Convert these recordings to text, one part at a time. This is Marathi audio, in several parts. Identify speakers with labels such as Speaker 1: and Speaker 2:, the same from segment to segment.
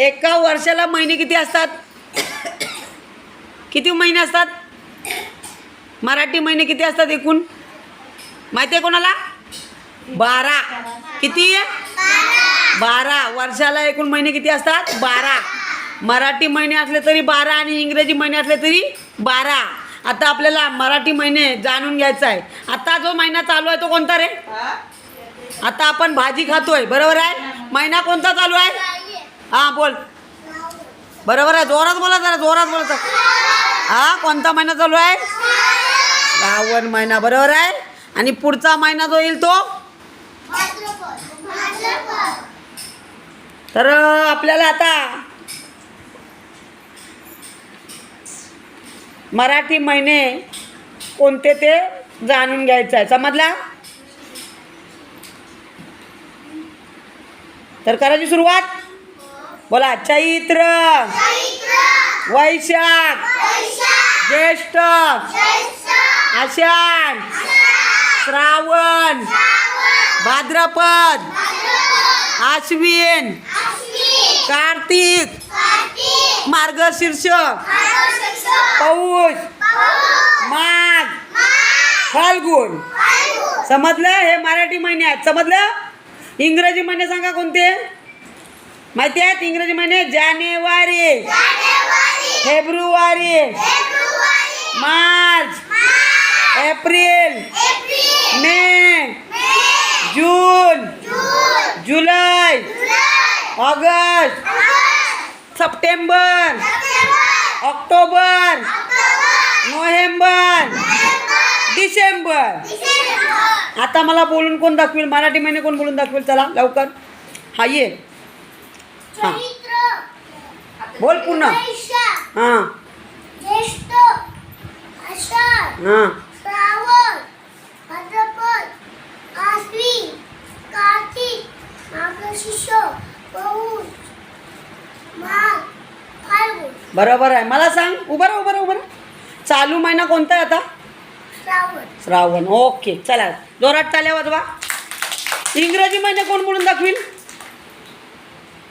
Speaker 1: एका वर्षाला महिने किती असतात? किती महिने असतात? मराठी महिने किती असतात एकूण? माहिती आहे कोणाला? बारा. किती? बारा. वर्षाला एकूण महिने किती असतात? बारा. मराठी महिने असले तरी बारा आणि इंग्रजी महिने असले तरी बारा. आता आपल्याला मराठी महिने जाणून घ्यायचा आहे. आता जो महिना चालू आहे तो कोणता रे? आता आपण भाजी खातोय. बरोबर आहे? महिना कोणता चालू आहे? हां बोल. बरोबर आहे जोरात बोला जरा जोरात बोला हा कोणता महिना चालू आहे? श्रावण महिना बरोबर आहे? आणि पुढचा महिना जो येईल तो? तर आपल्याला आता मराठी महिने कोणते ते जाणून घ्यायचं आहे. समजला? तर करायची सुरुवात? बोला चैत्र। वैशाख। ज्येष्ठ। आषाढ। श्रावण। भाद्रपद। आश्विन कार्तिक। मार्गशीर्ष। पौष। माघ। फाल्गुन। समजलं? हे मराठी महिने आहेत समजलं? इंग्रजी महिने सांगा कोणते? माहिती आहेत इंग्रजी महिने जानेवारी. फेब्रुवारी. मार्च. एप्रिल. मे. जून. जुलै. August. September. October. November. December. आता मला बोलून कोण दाखवेल? मराठी महिने कोण बोलून दाखवेल? चला लवकर. हा ये. हां. बोल पुन्हा. हां. हां. बरोबर आहे. मला सांग. उभं उभं उभं चालू महिना कोणता आहे आता?
Speaker 2: श्रावण.
Speaker 1: श्रावण. ओके. चला. जोरात चाल्या वाजवा. इंग्रजी महिने कोण बोलून दाखवील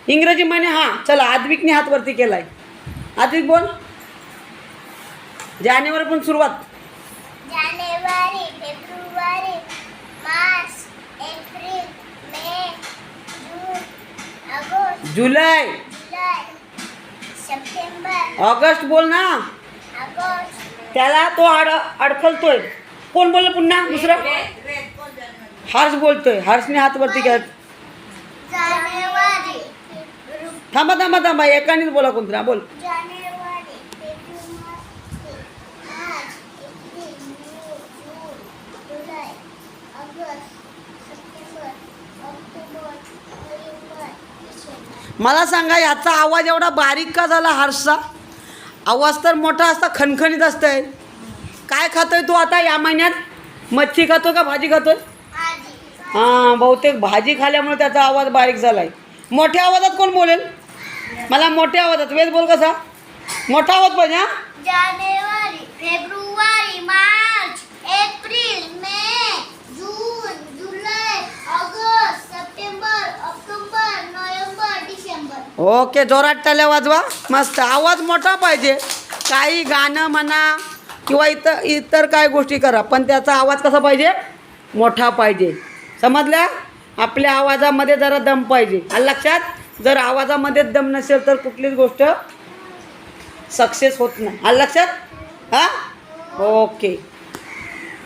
Speaker 1: इंग्रजी महिने हां चला आद्विकने हात वरती केलाय. आद्विक बोल. जानेवारी पण सुरुवात.
Speaker 2: जानेवारी फेब्रुवारी मार्च एप्रिल मे जून ऑगस्ट.
Speaker 1: जुलै.
Speaker 2: जुलै. सप्टेंबर.
Speaker 1: ऑगस्ट बोल ना.
Speaker 2: ऑगस्ट.
Speaker 1: त्याला तो अड अडखलतोय. कोण बोललं पुन्हा? दुसरं? हर्ष बोलतोय. हर्षने हात वरती केला
Speaker 2: जानेवारी
Speaker 1: थांबा थांबा थांबा एकानेच बोला कोणतरी. हा, बोल. मला सांगा याचा आवाज एवढा बारीक का झाला हर्षचा आवाज तर मोठा असता खणखणीत असतंय. काय खातोय तू आता या महिन्यात? मच्छी खातो का भाजी खातोय? हां बहुतेक भाजी खाल्यामुळे त्याचा आवाज बारीक झालाय. मोठ्या आवाजात कोण बोलेल? मला मोठ्या आवाजात. वेद बोल कसा? मोठा आवाज पाहिजे हा?
Speaker 2: जानेवारी फेब्रुवारी मार्च एप्रिल मे जून जुलै August September October November December.
Speaker 1: Okay जोरात टाल्या वाजवा. मस्त. आवाज मोठा पाहिजे. काही गाणं म्हणा किंवा इतर इतर काय गोष्टी करा पण त्याचा आवाज कसा पाहिजे? मोठा पाहिजे. समजल्या आपल्या आवाजामध्ये जरा दम पाहिजे. आणि लक्षात जर आवाजामध्ये दम नसेल तर कुठलीच गोष्ट सक्सेस होत नाही. आलं लक्षात? हां? ओके.